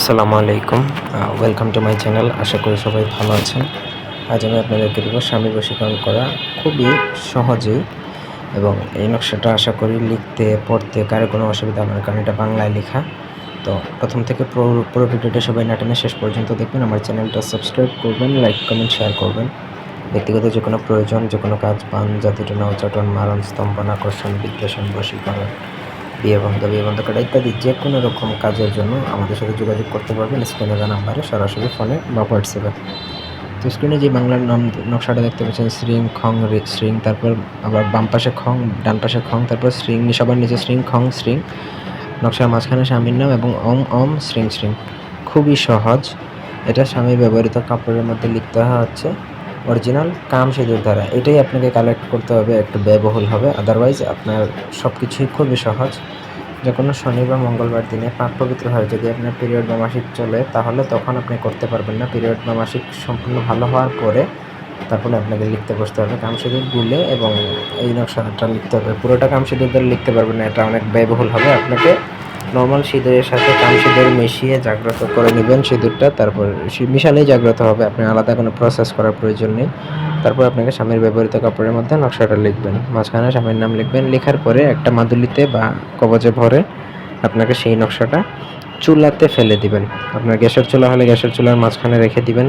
আসসালামু আলাইকুম। Welcome to my channel আশা করি সবাই ভালো আছেন। আজ আমি আপনাদেরকে দেবো স্বামী বশীকরণ করা খুবই সহজেই এবং এই নকশাটা আশা করি লিখতে, পড়তে কারও কোনো অসুবিধা হবে না, কারণ এটা বাংলায় লেখা। তো প্রথম থেকে পুরো ভিডিওটা সবাই নাটেনে শেষ পর্যন্ত দেখবেন। আমার চ্যানেলটা সাবস্ক্রাইব করবেন লাইক কমেন্ট শেয়ার করবেন। ব্যক্তিগত যে কোনো প্রয়োজন, যে কোনো কাজ পান জাতিটনা উচ্চাটন মারণ স্তম্ভন, আকর্ষণ, বিদ্বেষণ, বশীকরণ বিয়ে বন্ধ বিয়ে বন্ধ করা ইত্যাদি যে কোনো রকম কাজের জন্য আমাদের সাথে যোগাযোগ করতে পারবেন। স্ক্রিনে দেওয়া নাম্বারে সরাসরি ফোনে বা হোয়াটসঅ্যাপে। তো স্ক্রিনে যে বাংলার নাম নকশাটা দেখতে পাচ্ছেন শ্রিং খং শ্রিং, তারপর আবার বাম পাশে খং, ডান পাশে খং, তারপর শ্রিং সবার নিচে শ্রিং, খং, শ্রিং। নকশার মাঝখানে স্বামীর নাম এবং ওম ওম শ্রিং শ্রিং। খুবই সহজ। এটা স্বামী ব্যবহৃত কাপড়ের মধ্যে লিখতে হচ্ছে। অরিজিনাল, কাম সেতুর দ্বারা এটাই আপনাকে কালেক্ট করতে হবে, একটু ব্যয়বহুল হবে। আদারওয়াইজ আপনার সব কিছুই খুবই সহজ। যে কোনো শনি বা মঙ্গলবার দিনে পাক পবিত্র হয়। যদি আপনার পিরিয়ড বা মাসিক চলে, তাহলে তখন আপনি করতে পারবেন না। পিরিয়ড বা মাসিক সম্পূর্ণ ভালো হওয়ার পরে তারপরে আপনাকে লিখতে বসতে হবে। কামসিদুর গুলে এবং এই নকশাটা লিখতে হবে। পুরোটা কামসিদুর দ্বারা লিখতে পারবেন না। এটা অনেক ব্যয়বহুল হবে আপনাকে। নর্মাল সিঁদুরের সাথে কাম সিঁদুর মিশিয়ে জাগ্রত করে নেবেন সিঁদুরটা। তারপর মিশালেই জাগ্রত হবে। আপনি আলাদা কোনো প্রসেস করার প্রয়োজন নেই। তারপর আপনাকে স্বামীর ব্যবহৃত কাপড়ের মধ্যে নকশাটা লিখবেন। মাঝখানে স্বামীর নাম লিখবেন। লেখার পরে একটা মাদুলিতে বা কবজে ভরে আপনাকে সেই নকশাটা চুলাতে ফেলে দিবেন। আপনার গ্যাসের চুলা হলে গ্যাসের চুলার মাঝখানে রেখে দিবেন।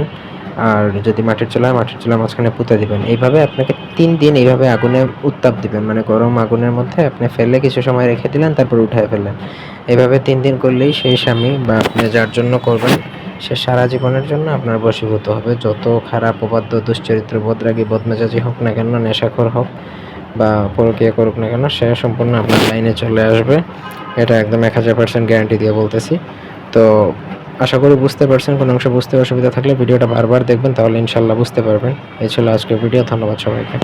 আর যদি মাটির চুলা মাটির চুলার মাঝখানে পুঁতে দিবেন। এইভাবে আপনাকে তিন দিন এইভাবে আগুনে উত্তাপ দিবেন। মানে গরম আগুনের মধ্যে আপনি ফেলে কিছু সময় রেখে দিলেন, তারপর উঠায় ফেললেন। এইভাবে তিন দিন করলেই সেই স্বামী বা আপনি যার জন্য করবেন, সে সারা জীবনের জন্য আপনার বশীভূত হবে। যত খারাপ অবাধ্য, দুশ্চরিত্র, বদরাগী, বদমেজাজি হোক না কেন, নেশাখোর হোক বা পরকীয়া করুক না কেন, সে সম্পূর্ণ আপনার লাইনে চলে আসবে। এটা একদম এক হাজার পার্সেন্ট গ্যারান্টি দিয়ে বলতেছি। তো আশা করি বুঝতে পারছেন, কোনো অংশ বুঝতে অসুবিধা থাকলে ভিডিওটা বারবার দেখবেন, তাহলে ইনশাল্লাহ বুঝতে পারবেন। এই ছিল আজকের ভিডিও, ধন্যবাদ সবাইকে।